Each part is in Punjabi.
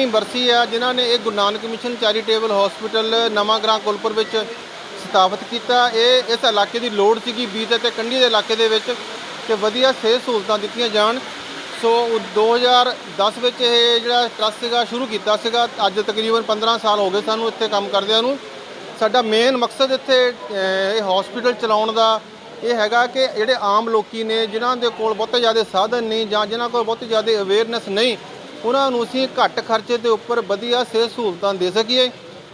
75ਵੀਂ ਬਰਸੀ ਆ, ਜਿਨ੍ਹਾਂ ਨੇ ਇਹ Guru Nanak mission charitable hospital ਨਵਾਂ ਗ੍ਰਾਂ ਕੁਲਪੁਰ ਵਿੱਚ ਸਥਾਪਿਤ ਕੀਤਾ। ਇਹ ਇਸ ਇਲਾਕੇ ਦੀ ਲੋੜ ਸੀਗੀ ਬੀਤ ਅਤੇ ਕੰਢੀ ਦੇ ਇਲਾਕੇ ਦੇ ਵਿੱਚ ਕਿ ਵਧੀਆ ਸਿਹਤ ਸਹੂਲਤਾਂ ਦਿੱਤੀਆਂ ਜਾਣ। ਸੋ ਉਹ 2010 ਵਿੱਚ ਇਹ ਜਿਹੜਾ ਟਰਸਟ ਸੀਗਾ, ਸ਼ੁਰੂ ਕੀਤਾ ਸੀਗਾ। ਅੱਜ ਤਕਰੀਬਨ 15 ਸਾਲ ਹੋ ਗਏ ਸਾਨੂੰ ਇੱਥੇ ਕੰਮ ਕਰਦਿਆਂ ਨੂੰ। ਸਾਡਾ ਮੇਨ ਮਕਸਦ ਇੱਥੇ ਇਹ ਹਸਪੀਟਲ ਚਲਾਉਣ ਦਾ ਇਹ ਹੈਗਾ ਕਿ ਜਿਹੜੇ ਆਮ ਲੋਕੀ ਨੇ, ਜਿਨ੍ਹਾਂ ਦੇ ਕੋਲ ਬਹੁਤੇ ਜ਼ਿਆਦਾ ਸਾਧਨ ਨਹੀਂ ਜਾਂ ਜਿਨ੍ਹਾਂ ਕੋਲ ਬਹੁਤੀ ਜ਼ਿਆਦਾ ਅਵੇਅਰਨੈਸ ਨਹੀਂ ਉਹਨਾਂ ਨੂੰ ਅਸੀਂ ਘੱਟ ਖਰਚੇ ਦੇ ਉੱਪਰ ਵਧੀਆ ਸਿਹਤ ਸਹੂਲਤਾਂ ਦੇ ਸਕੀਏ।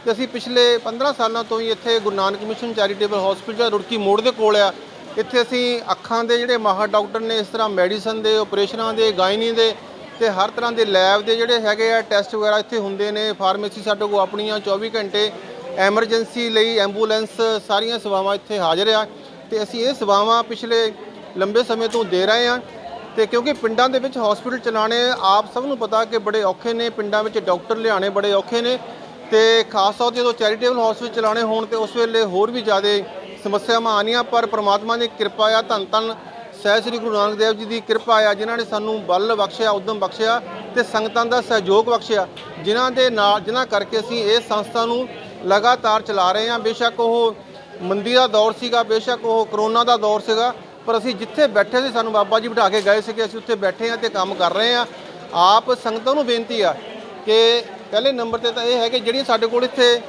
ਤੇ ਅਸੀਂ ਪਿਛਲੇ 15 ਸਾਲਾਂ ਤੋਂ ਹੀ ਇੱਥੇ Guru Nanak mission charitable hospital Rurki ਮੋੜ ਦੇ ਕੋਲ ਆ, ਇੱਥੇ ਅਸੀਂ ਅੱਖਾਂ ਦੇ ਜਿਹੜੇ ਮਾਹਰ ਡਾਕਟਰ ਨੇ ਇਸ ਤਰ੍ਹਾਂ ਮੈਡੀਸਨ ਦੇ ਆਪਰੇਸ਼ਨਾਂ ਦੇ, ਗਾਇਨੀ ਦੇ ਤੇ ਹਰ ਤਰ੍ਹਾਂ ਦੇ ਲੈਬ ਦੇ ਜਿਹੜੇ ਹੈਗੇ ਆ, ਟੈਸਟ ਵਗੈਰਾ ਇੱਥੇ ਹੁੰਦੇ ਨੇ। ਫਾਰਮੇਸੀ ਸਾਡੇ ਕੋਲ ਆਪਣੀਆਂ 24 ਘੰਟੇ ਐਮਰਜੈਂਸੀ ਲਈ ਐਂਬੂਲੈਂਸ ਸਾਰੀਆਂ ਸੇਵਾਵਾਂ ਇੱਥੇ ਹਾਜ਼ਰ ਆ। ਤੇ ਅਸੀਂ ਇਹ ਸੇਵਾਵਾਂ ਪਿਛਲੇ ਲੰਬੇ ਸਮੇਂ ਤੋਂ ਦੇ ਰਹੇ ਹਾਂ। ਤੇ ਕਿਉਂਕਿ ਪਿੰਡਾਂ ਦੇ ਵਿੱਚ ਹਸਪੀਟਲ ਚਲਾਣੇ ਆਪ ਸਭ ਨੂੰ ਪਤਾ ਕਿ ਬੜੇ ਔਖੇ ਨੇ, ਪਿੰਡਾਂ ਵਿੱਚ ਡਾਕਟਰ ਲਿਆਣੇ ਬੜੇ ਔਖੇ ਨੇ ਤੇ ਖਾਸ ਤੌਰ ਤੇ ਜਦੋਂ ਚੈਰੀਟੇਬਲ ਹਸਪੀਟਲ ਚਲਾਣੇ ਹੋਣ ਤੇ ਉਸ ਵੇਲੇ ਹੋਰ ਵੀ ਜ਼ਿਆਦਾ ਸਮੱਸਿਆਵਾਂ ਆਣੀਆਂ ਪਰ ਪ੍ਰਮਾਤਮਾ ਦੀ ਕਿਰਪਾ ਆ, ਧੰਨ ਧੰਨ ਸਹਿ ਸ੍ਰੀ ਗੁਰੂ ਨਾਨਕ ਦੇਵ ਜੀ ਦੀ ਕਿਰਪਾ ਆ, ਜਿਨ੍ਹਾਂ ਨੇ ਸਾਨੂੰ ਬਲ ਬਖਸ਼ਿਆ, ਉਦਮ ਬਖਸ਼ਿਆ ਤੇ ਸੰਗਤਾਂ ਦਾ ਸਹਿਯੋਗ ਬਖਸ਼ਿਆ, ਜਿਨ੍ਹਾਂ ਦੇ ਨਾਲ, ਜਿਨ੍ਹਾਂ ਕਰਕੇ ਅਸੀਂ ਇਸ ਸੰਸਥਾ ਨੂੰ ਲਗਾਤਾਰ ਚਲਾ ਰਹੇ ਹਾਂ। ਬੇਸ਼ੱਕ ਉਹ ਮੰਦੀ ਦਾ ਦੌਰ ਸੀਗਾ, ਬੇਸ਼ੱਕ ਉਹ ਕਰੋਨਾ ਦਾ ਦੌਰ ਸੀਗਾ ਪਰ ਅਸੀਂ ਜਿੱਥੇ ਬੈਠੇ ਸੀ, ਸਾਨੂੰ ਬਾਬਾ ਜੀ ਬਿਠਾ ਕੇ ਗਏ ਸੀਗੇ, ਅਸੀਂ ਉੱਥੇ ਬੈਠੇ ਹਾਂ ਤੇ ਕੰਮ ਕਰ ਰਹੇ ਹਾਂ। ਆਪ ਸੰਗਤਾਂ ਨੂੰ ਬੇਨਤੀ ਆ ਕਿ ਪਹਿਲੇ ਨੰਬਰ ਤੇ ਤਾਂ ਇਹ ਹੈ ਕਿ ਜਿਹੜੀਆਂ ਸਾਡੇ ਕੋਲ ਇੱਥੇ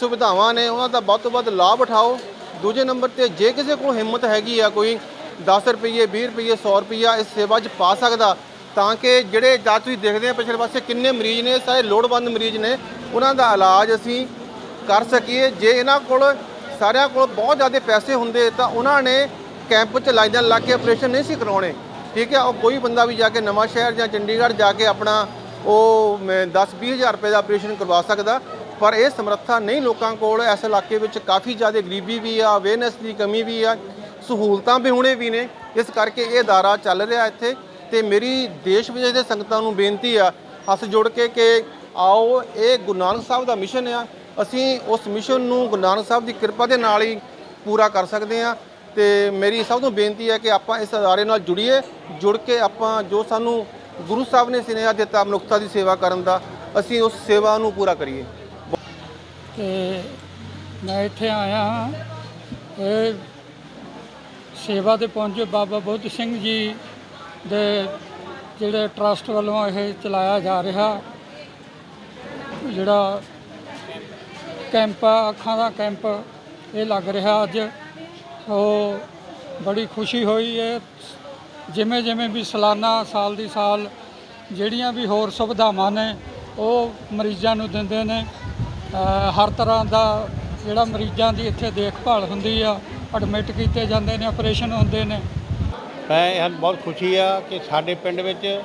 ਸੁਵਿਧਾਵਾਂ ਨੇ, ਉਹਨਾਂ ਦਾ ਵੱਧ ਤੋਂ ਵੱਧ ਲਾਭ ਉਠਾਓ। ਦੂਜੇ ਨੰਬਰ ਤੇ ਜੇ ਕਿਸੇ ਕੋਲ ਹਿੰਮਤ ਹੈਗੀ ਆ, ਕੋਈ 10 ਰੁਪਏ 20 ਰੁਪਏ 100 ਰੁਪਈਆ ਇਸ ਸੇਵਾ 'ਚ ਪਾ ਸਕਦਾ, ਤਾਂ ਕਿ ਜਿਹੜੇ ਜਾਂ ਤੁਸੀਂ ਦੇਖਦੇ ਆ ਪਿਛਲੇ ਪਾਸੇ ਕਿੰਨੇ ਮਰੀਜ਼ ਨੇ, ਸਾਰੇ ਲੋੜਵੰਦ ਮਰੀਜ਼ ਨੇ, ਉਹਨਾਂ ਦਾ ਇਲਾਜ ਅਸੀਂ ਕਰ ਸਕੀਏ। ਜੇ ਇਹਨਾਂ ਕੋਲ, ਸਾਰਿਆਂ ਕੋਲ ਬਹੁਤ ਜ਼ਿਆਦਾ ਪੈਸੇ ਹੁੰਦੇ, ਤਾਂ ਉਹਨਾਂ ਨੇ ਕੈਂਪ 'ਚ ਲਾਈਨਾਂ ਲਾ ਕੇ ਆਪਰੇਸ਼ਨ ਨਹੀਂ ਸੀ ਕਰਾਉਣੇ। ਠੀਕ ਹੈ, ਉਹ ਕੋਈ ਬੰਦਾ ਵੀ ਜਾ ਕੇ ਨਵਾਂ ਸ਼ਹਿਰ ਜਾਂ ਚੰਡੀਗੜ੍ਹ ਜਾ ਕੇ ਆਪਣਾ ਉਹ 10-20 ਹਜ਼ਾਰ ਰੁਪਏ ਦਾ ਆਪਰੇਸ਼ਨ ਕਰਵਾ ਸਕਦਾ, ਪਰ ਇਹ ਸਮਰੱਥਾ ਨਹੀਂ ਲੋਕਾਂ ਕੋਲ। ਇਸ ਇਲਾਕੇ ਵਿੱਚ ਕਾਫੀ ਜ਼ਿਆਦਾ ਗਰੀਬੀ ਵੀ ਆ ਅਵੇਅਰਨੈਸ ਦੀ ਕਮੀ ਵੀ ਆ, ਸਹੂਲਤਾਂ ਵੀ ਹੁਣੇ ਵੀ ਨੇ। ਇਸ ਕਰਕੇ ਇਹ ਅਦਾਰਾ ਚੱਲ ਰਿਹਾ ਇੱਥੇ ਤੇ ਮੇਰੀ ਦੇਸ਼ ਵਿਦੇਸ਼ ਦੇ ਸੰਗਤਾਂ ਨੂੰ ਬੇਨਤੀ ਆ ਹੱਥ ਜੋੜ ਕੇ ਕਿ ਆਓ, ਇਹ ਗੁਰੂ ਨਾਨਕ ਸਾਹਿਬ ਦਾ ਮਿਸ਼ਨ ਆ। ਅਸੀਂ ਉਸ ਮਿਸ਼ਨ ਨੂੰ ਗੁਰੂ ਨਾਨਕ ਸਾਹਿਬ ਦੀ ਕਿਰਪਾ ਦੇ ਨਾਲ ਹੀ ਪੂਰਾ ਕਰ ਸਕਦੇ ਆ ਤੇ ਮੇਰੀ ਸਭ ਨੂੰ ਬੇਨਤੀ ਹੈ ਕਿ ਆਪਾਂ ਇਸ ਅਦਾਰੇ ਨਾਲ ਜੁੜੀਏ, ਜੁੜ ਕੇ ਆਪਾਂ ਜੋ ਸਾਨੂੰ ਗੁਰੂ ਸਾਹਿਬ ਨੇ ਸੁਨੇਹਾ ਦਿੱਤਾ ਮਨੁੱਖਤਾ ਦੀ ਸੇਵਾ ਕਰਨ ਦਾ, ਅਸੀਂ ਉਸ ਸੇਵਾ ਨੂੰ ਪੂਰਾ ਕਰੀਏ। ਤੇ ਮੈਂ ਇੱਥੇ ਆਇਆ ਹਾਂ। ਇਹ ਸੇਵਾ ਦੇ ਪਹੁੰਚੇ ਬਾਬਾ ਬੁੱਧ ਸਿੰਘ ਜੀ ਦੇ ਜਿਹੜੇ ਟਰਸਟ ਵੱਲੋਂ ਇਹ ਚਲਾਇਆ ਜਾ ਰਿਹਾ। ਜਿਹੜਾ ਕੈਂਪ, ਅੱਖਾਂ ਦਾ ਕੈਂਪ ਇਹ ਲੱਗ ਰਿਹਾ ਅੱਜ। ਸੋ ਬੜੀ ਖੁਸ਼ੀ ਹੋਈ ਹੈ। ਜਿਵੇਂ ਜਿਵੇਂ ਵੀ ਸਾਲਾਨਾ ਸਾਲ ਦੀ ਸਾਲ ਜਿਹੜੀਆਂ ਵੀ ਹੋਰ ਸੁਵਿਧਾਵਾਂ ਨੇ, ਉਹ ਮਰੀਜ਼ਾਂ ਨੂੰ ਦਿੰਦੇ ਨੇ। ਹਰ ਤਰ੍ਹਾਂ ਦਾ ਜਿਹੜਾ ਮਰੀਜ਼ਾਂ ਦੀ ਇੱਥੇ ਦੇਖਭਾਲ ਹੁੰਦੀ ਆ ਐਡਮਿਟ ਕੀਤੇ ਜਾਂਦੇ ਨੇ ਆਪਰੇਸ਼ਨ ਹੁੰਦੇ ਨੇ। ਮੈਂ ਇਹ ਬਹੁਤ ਖੁਸ਼ੀ ਆ ਕਿ ਸਾਡੇ ਪਿੰਡ ਵਿੱਚ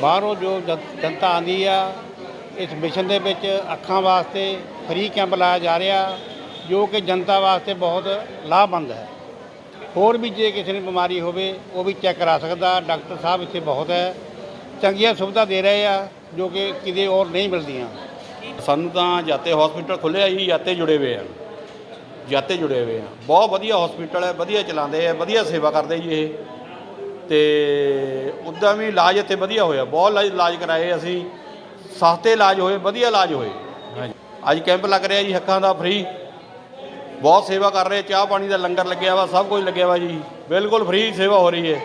ਬਾਹਰੋਂ ਜੋ ਜਨ- ਜਨਤਾ ਆਂਦੀ ਆ, ਇਸ ਮਿਸ਼ਨ ਦੇ ਵਿੱਚ ਅੱਖਾਂ ਵਾਸਤੇ ਫ੍ਰੀ ਕੈਂਪ ਲਾਇਆ ਜਾ ਰਿਹਾ। ਜੋ ਕਿ ਜਨਤਾ ਵਾਸਤੇ ਬਹੁਤ ਲਾਭਵੰਦ ਹੈ। ਹੋਰ ਵੀ ਜੇ ਕਿਸੇ ਨੂੰ ਬਿਮਾਰੀ ਹੋਵੇ ਉਹ ਵੀ ਚੈੱਕ ਕਰਾ ਸਕਦਾ। ਡਾਕਟਰ ਸਾਹਿਬ ਇੱਥੇ ਬਹੁਤ ਹੈ। ਚੰਗੀਆਂ ਸੁਵਿਧਾ ਦੇ ਰਹੇ ਆ ਜੋ ਕਿ ਕਿਤੇ ਹੋਰ ਨਹੀਂ ਮਿਲਦੀਆਂ। ਸਾਨੂੰ ਤਾਂ ਜਾਤੇ ਹਸਪੀਟਲ ਖੁੱਲਿਆ ਹੀ ਜਾਤੇ ਜੁੜੇ ਹੋਏ ਆ। ਜਾਤੇ ਜੁੜੇ ਹੋਏ ਆ। ਬਹੁਤ ਵਧੀਆ ਹਸਪੀਟਲ ਹੈ ਵਧੀਆ ਚਲਾਉਂਦੇ ਆ ਵਧੀਆ ਸੇਵਾ ਕਰਦੇ ਜੀ ਇਹ। ਤੇ ਉੱਦਾਂ ਵੀ ਇਲਾਜ ਇੱਥੇ ਵਧੀਆ ਹੋਇਆ। ਬਹੁਤ ਇਲਾਜ- ਕਰਾਏ ਅਸੀਂ। ਸਸਤੇ ਇਲਾਜ ਹੋਏ ਵਧੀਆ ਇਲਾਜ ਹੋਏ। ਹਾਂਜੀ। ਅੱਜ ਕੈਂਪ ਲੱਗ ਰਿਹਾ ਜੀ ਅੱਖਾਂ ਦਾ ਫ੍ਰੀ ਬਹੁਤ ਸੇਵਾ ਕਰ ਰਹੇ, ਚਾਹ ਪਾਣੀ ਦਾ ਲੰਗਰ ਲੱਗਿਆ ਵਾ, ਸਭ ਕੁਝ ਲੱਗਿਆ ਵਾ ਜੀ। ਬਿਲਕੁਲ ਫ੍ਰੀ ਸੇਵਾ ਹੋ ਰਹੀ ਹੈ।